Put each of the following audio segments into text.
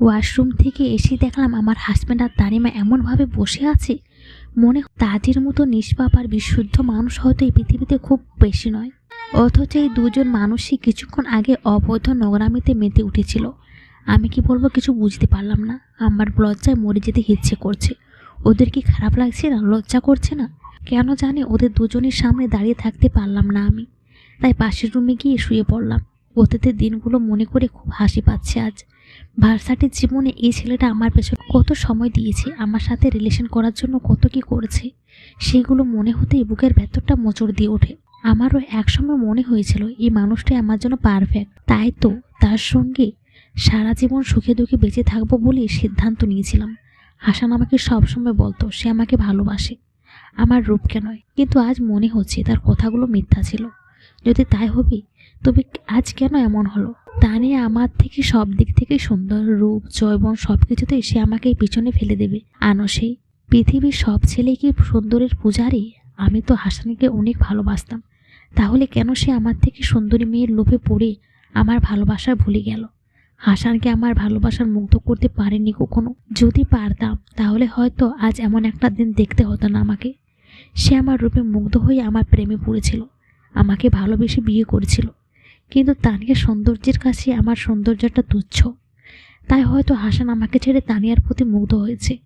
Washroom থেকে এসে দেখলাম আমার হাজব্যান্ড আর তারিমা এমনভাবে বসে আছে। মনে তাদের মতো নিষ্পাপ আর বিশুদ্ধ মানুষ হয়তো এই পৃথিবীতে খুব বেশি নয়। অথচ এই দুজন মানুষই কিছুক্ষণ আগে অবৈধ নোংরামিতে মেতে উঠেছিল। আমি কি বলব কিছু বুঝতে পারলাম না। আমার লজ্জায় মরে যেতে ইচ্ছে করছে। ওদের কি খারাপ লাগছে না? লজ্জা করছে না? কেন জানি ওদের দুজনের সামনে দাঁড়িয়ে থাকতে পারলাম না আমি। তাই পাশের রুমে গিয়ে শুয়ে পড়লাম। অতীতের দিনগুলো মনে করে খুব হাসি পাচ্ছে আজ। ভার্সাটির জীবনে এই ছেলেটা আমার পেছনে কত সময় দিয়েছে, আমার সাথে রিলেশন করার জন্য কত কি করেছে, সেগুলো মনে হতেই বুকের ভেতরটা মোচড় দিয়ে ওঠে। আমারও একসময় মনে হয়েছিল এই মানুষটাই আমার জন্য পারফেক্ট তাই তো তার সঙ্গে সারা জীবন সুখে দুঃখে বেঁচে থাকব বলে সিদ্ধান্ত নিয়েছিলাম। হাসান আমাকে সবসময় বলতো, সে আমাকে ভালোবাসে, আমার রূপকে নয়। কিন্তু আজ মনে হচ্ছে তার কথাগুলো মিথ্যা ছিল। যদি তাই হবে তবে আজ কেন এমন হলো? তা নিয়ে আমার থেকে সব দিক থেকে সুন্দর। রূপ জৈবন সব কিছুতেই সে আমাকে পিছনে ফেলে দেবে। আনসেই পৃথিবীর সব ছেলে কি সুন্দরের পূজারি? আমি তো হাসানকে অনেক ভালোবাসতাম। তাহলে কেন সে আমার থেকে সুন্দরী মেয়ের লোভে পড়ে? আমার ভালোবাসা ভুলে গেল। হাসানকে আমার ভালোবাসার মুগ্ধ করতে পারেনি কখনো? যদি পারতাম, তাহলে হয়তো আজ এমন একটা দিন দেখতে হতো না আমাকে। সে আমার রূপে মুগ্ধ হয়ে আমার প্রেমে পড়েছিল। আমাকে ভালোবেসে বিয়ে করেছিল। কিন্তু তানিয়ার সৌন্দর্যের কাছে আমার সৌন্দর্যটা তুচ্ছ। তাই হয়তো হাসান আমাকে ছেড়ে তানিয়ার প্রতি মুগ্ধ হয়েছে।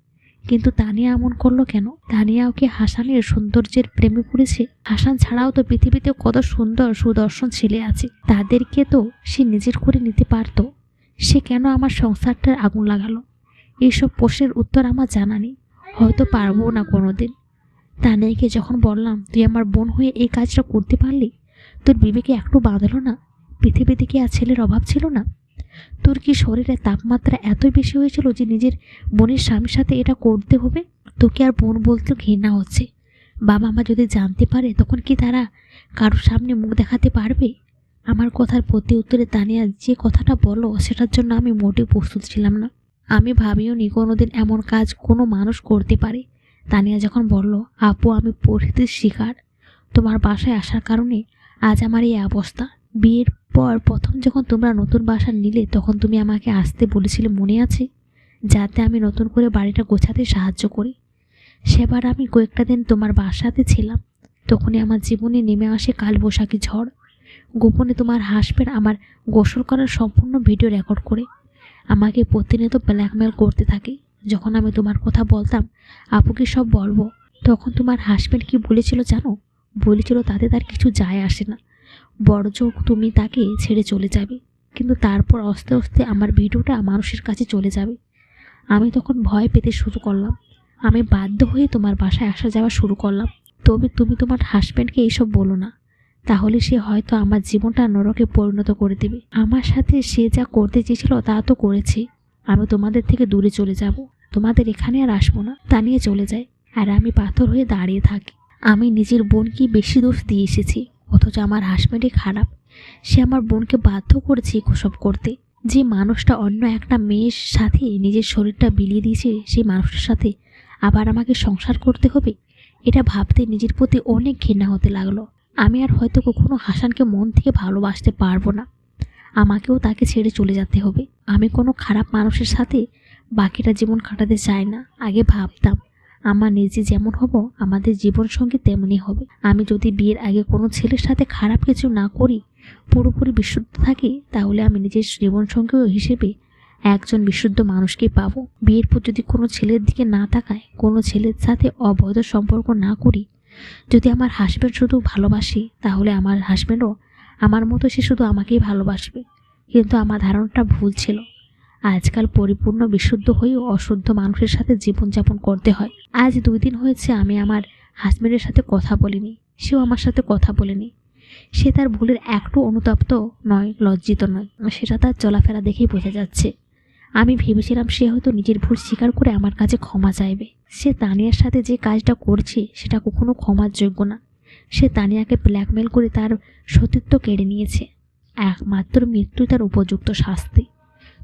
কিন্তু তানিয়া এমন করল কেন? তানিয়াও কি হাসানের সৌন্দর্যের প্রেমে পড়েছে? হাসান ছাড়াও তো পৃথিবীতে কত সুন্দর সুদর্শন ছেলে আছে। তাদেরকে তো সে নিজের করে নিতে পারতো। সে কেন আমার সংসারটার আগুন লাগালো? এইসব প্রশ্নের উত্তর আমার জানা নেই। হয়তো পারব না কোনোদিন। তানিয়াকে যখন বললাম, তুই আমার বোন হয়ে এই কাজটা করতে পারলি? তোর বিবেকে একটু বাঁধলো না? পৃথিবীতে কি আর ছেলের অভাব ছিল না? তোর কি শরীরে তাপমাত্রা এতই বেশি হয়েছিল যে নিজের বোনের স্বামীর সাথে এটা করতে হবে? তোকে আর বোন বলতে ঘৃণা হচ্ছে। বাবা মা যদি জানতে পারে, তখন কি তারা কারোর সামনে মুখ দেখাতে পারবে? আমার কথার প্রতি উত্তরে তানিয়া যে কথাটা বলো সেটার জন্য আমি মোটেও প্রস্তুত ছিলাম না। আমি ভাবিও নি কোনোদিন এমন কাজ কোনো মানুষ করতে পারে। তানিয়া যখন বলল, আপু, আমি পরিস্থিতির শিকার। তোমার বাসায় আসার কারণে আজ আমার এই অবস্থা। বিয়ের পর প্রথম যখন তোমরা নতুন বাসা নিলে, তখন তুমি আমাকে আসতে বলেছিলে, মনে আছে? যাতে আমি নতুন করে বাড়িটা গোছাতে সাহায্য করি। সেবার আমি কয়েকটা দিন তোমার বাসাতে ছিলাম। তখনই আমার জীবনে নেমে আসে কালবৈশাখী ঝড়। গোপনে তোমার হাসবেন্ড আমার গোসল করার সম্পূর্ণ ভিডিও রেকর্ড করে আমাকে প্রতিনিয়ত ব্ল্যাকমেল করতে থাকে। যখন আমি তোমার কথা বলতাম আপুকে সব বলব? তখন তোমার হাসবেন্ড কি বলেছিল জানো? বলেছিল তাতে তার কিছু যায় আসে না। বড়জোর তুমি তাকে ছেড়ে চলে যাবে। কিন্তু তারপর আস্তে আস্তে আমার ভিডিওটা মানুষের কাছে চলে যাবে। আমি তখন ভয় পেতে শুরু করলাম। আমি বাধ্য হয়ে তোমার বাসায় আসা যাওয়া শুরু করলাম। তবে তুমি তোমার হাজব্যান্ডকে এইসব বলো না। তাহলে সে হয়তো আমার জীবনটা নরকে পরিণত করে দেবে। আমার সাথে সে যা করতে চেয়েছিল তা তো করেছে। আমি তোমাদের থেকে দূরে চলে যাব। তোমাদের এখানে আর আসব না। তা নিয়ে চলে যায়। আর আমি পাথর হয়ে দাঁড়িয়ে থাকি। আমি নিজের বোনকে বেশি দোষ দিয়ে এসেছি। অথচ আমার হাজব্যান্ডই খারাপ। সে আমার বোনকে বাধ্য করেছে এসব করতে। যে মানুষটা অন্য একটা মেয়ের সাথে নিজের শরীরটা বিলিয়ে দিয়েছে, সেই মানুষটার সাথে আবার আমাকে সংসার করতে হবে? এটা ভাবতে নিজের প্রতি অনেক ঘৃণা হতে লাগল। আমি আর হয়তো কখনো হাসানকে মন থেকে ভালোবাসতে পারব না। আমাকেও তাকে ছেড়ে চলে যেতে হবে। আমি কোনো খারাপ মানুষের সাথে বাকিটা জীবন কাটাতে চাই না, আগে ভাবতাম। আমার নিজে যেমন হব, আমাদের জীবনসঙ্গী তেমনই হবে। আমি যদি বিয়ের আগে কোনো ছেলের সাথে খারাপ কিছু না করি, পুরোপুরি বিশুদ্ধ থাকি, তাহলে আমি নিজের জীবনসঙ্গী হিসেবে একজন বিশুদ্ধ মানুষকেই পাবো। বিয়ের পর যদি কোনো ছেলের দিকে না তাকায়, কোনো ছেলের সাথে অবৈধ সম্পর্ক না করি, যদি আমার হাজব্যান্ড শুধু ভালোবাসি, তাহলে আমার হাজব্যান্ডও আমার মতো সে শুধু আমাকেই ভালোবাসবে। কিন্তু আমার ধারণাটা ভুল ছিল। আজকাল পরিপূর্ণ বিশুদ্ধ হয়েও অশুদ্ধ মানুষের সাথে জীবনযাপন করতে হয়। আজ দুই দিন হয়েছে আমি আমার হাজব্যান্ডের সাথে কথা বলিনি। সেও আমার সাথে কথা বলেনি। সে তার ভুলের একটু অনুতপ্ত নয়, লজ্জিত নয়। সেটা তার চলাফেরা দেখেই বোঝা যাচ্ছে। আমি ভেবেছিলাম সে হয়তো নিজের ভুল স্বীকার করে আমার কাছে ক্ষমা চাইবে। সে তানিয়ার সাথে যে কাজটা করছে, সেটা কখনো ক্ষমার যোগ্য না। সে তানিয়াকে ব্ল্যাকমেল করে তার সতীত্ব কেড়ে নিয়েছে। একমাত্র মৃত্যু তার উপযুক্ত শাস্তি।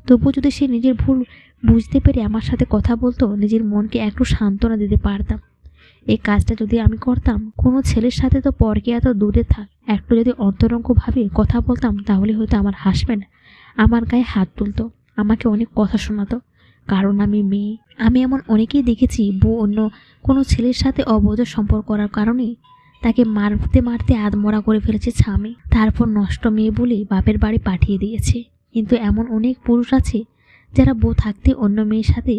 তবুও যদি সে নিজের ভুল বুঝতে পেরে আমার সাথে কথা বলতো, নিজের মনকে একটু সান্ত্বনা দিতে পারতাম। এই কাজটা যদি আমি করতাম, কোনো ছেলের সাথে তো পরকে এত দূরে থাক, একটু যদি অন্তরঙ্গভাবে কথা বলতাম, তাহলে হয়তো আমার হাসবেন্ড আমার গায়ে হাত তুলতো, আমাকে অনেক কথা শোনাতো। কারণ আমি মেয়ে, আমি এমন অনেকেই দেখেছি, বউ অন্য কোনো ছেলের সাথে অবৈধ সম্পর্ক করার কারণে তাকে মারতে মারতে আদমরা করে ফেলেছে স্বামী। তারপর নষ্ট মেয়ে বলে বাপের বাড়ি পাঠিয়ে দিয়েছে। কিন্তু এমন অনেক পুরুষ আছে যারা বউ থাকতে অন্য মেয়ের সাথে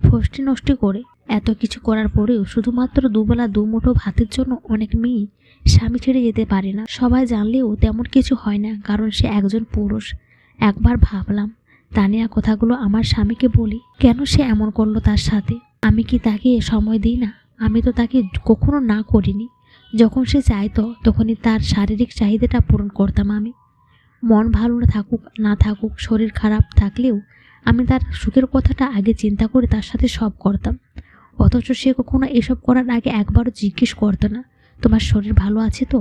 ফষ্টি নষ্টি করে। এত কিছু করার পরেও শুধুমাত্র দুবেলা দুমুঠো ভাতের জন্য অনেক মেয়ে স্বামী ছেড়ে যেতে পারে না। সবাই জানলেও তেমন কিছু হয় না, কারণ সে একজন পুরুষ। একবার ভাবলাম, তানিয়া কথাগুলো আমার স্বামীকে বলি, কেন সে এমন করল তার সাথে? আমি কি তাকে সময় দিই না? আমি তো তাকে কখনো না করিনি। যখন সে চাইতো, তখনই তার শারীরিক চাহিদাটা পূরণ করতাম আমি। মন ভালো না থাকুক না থাকুক, শরীর খারাপ থাকলেও আমি তার সুখের কথাটা আগে চিন্তা করে তার সাথে সব করতাম। অথচ সে কখনো এসব করার আগে একবারও জিজ্ঞেস করতো না, তোমার শরীর ভালো আছে তো?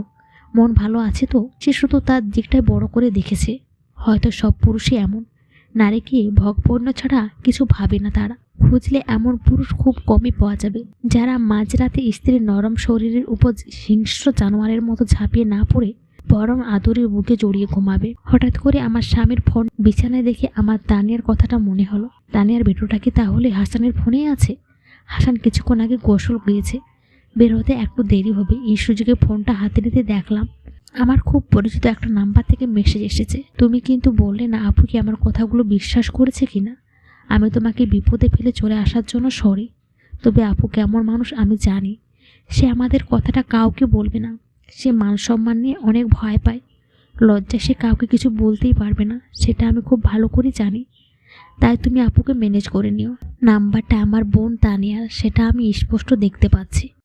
মন ভালো আছে তো? সে শুধু তার দিকটাই বড় করে দেখেছে। হয়তো সব পুরুষই এমন। নারীকে ভগপূর্ণ ছাড়া কিছু ভাবে না তারা। খুঁজলে এমন পুরুষ খুব কমই পাওয়া যাবে, যারা মাঝরাতে স্ত্রীর নরম শরীরের উপর হিংস্র জানোয়ারের মতো ঝাঁপিয়ে না পড়ে বরং আদরের বুকে জড়িয়ে ঘুমাবে। হঠাৎ করে আমার স্বামীর ফোন বিছানায় দেখে আমার তানিয়ার কথাটা মনে হলো। তানিয়ার বেটোটা কি তাহলে হাসানের ফোনেই আছে? হাসান কিছুক্ষণ আগে গোসল গিয়েছে বের হতে একটু দেরি হবে, এই সুযোগে ফোনটা হাতে নিতে দেখলাম। আমার খুব পরিচিত একটা নাম্বার থেকে মেসেজ এসেছে। তুমি কিন্তু বললে না, আপু কি আমার কথাগুলো বিশ্বাস করেছে কিনা আমি তোমাকে বিপদে ফেলে চলে আসার জন্য সরি। তবে আপু কেমন মানুষ আমি জানি। সে আমাদের কথাটা কাউকে বলবে না। সে মান সম্মান নিয়ে অনেক ভয় পায়। লজ্জা সে কাউকে কিছু বলতেই পারবে না, সেটা আমি খুব ভালো করে জানি। তাই তুমি আপুকে ম্যানেজ করে নিও। নাম্বারটা আমার বোন তানিয়া সেটা আমি স্পষ্ট দেখতে পাচ্ছি।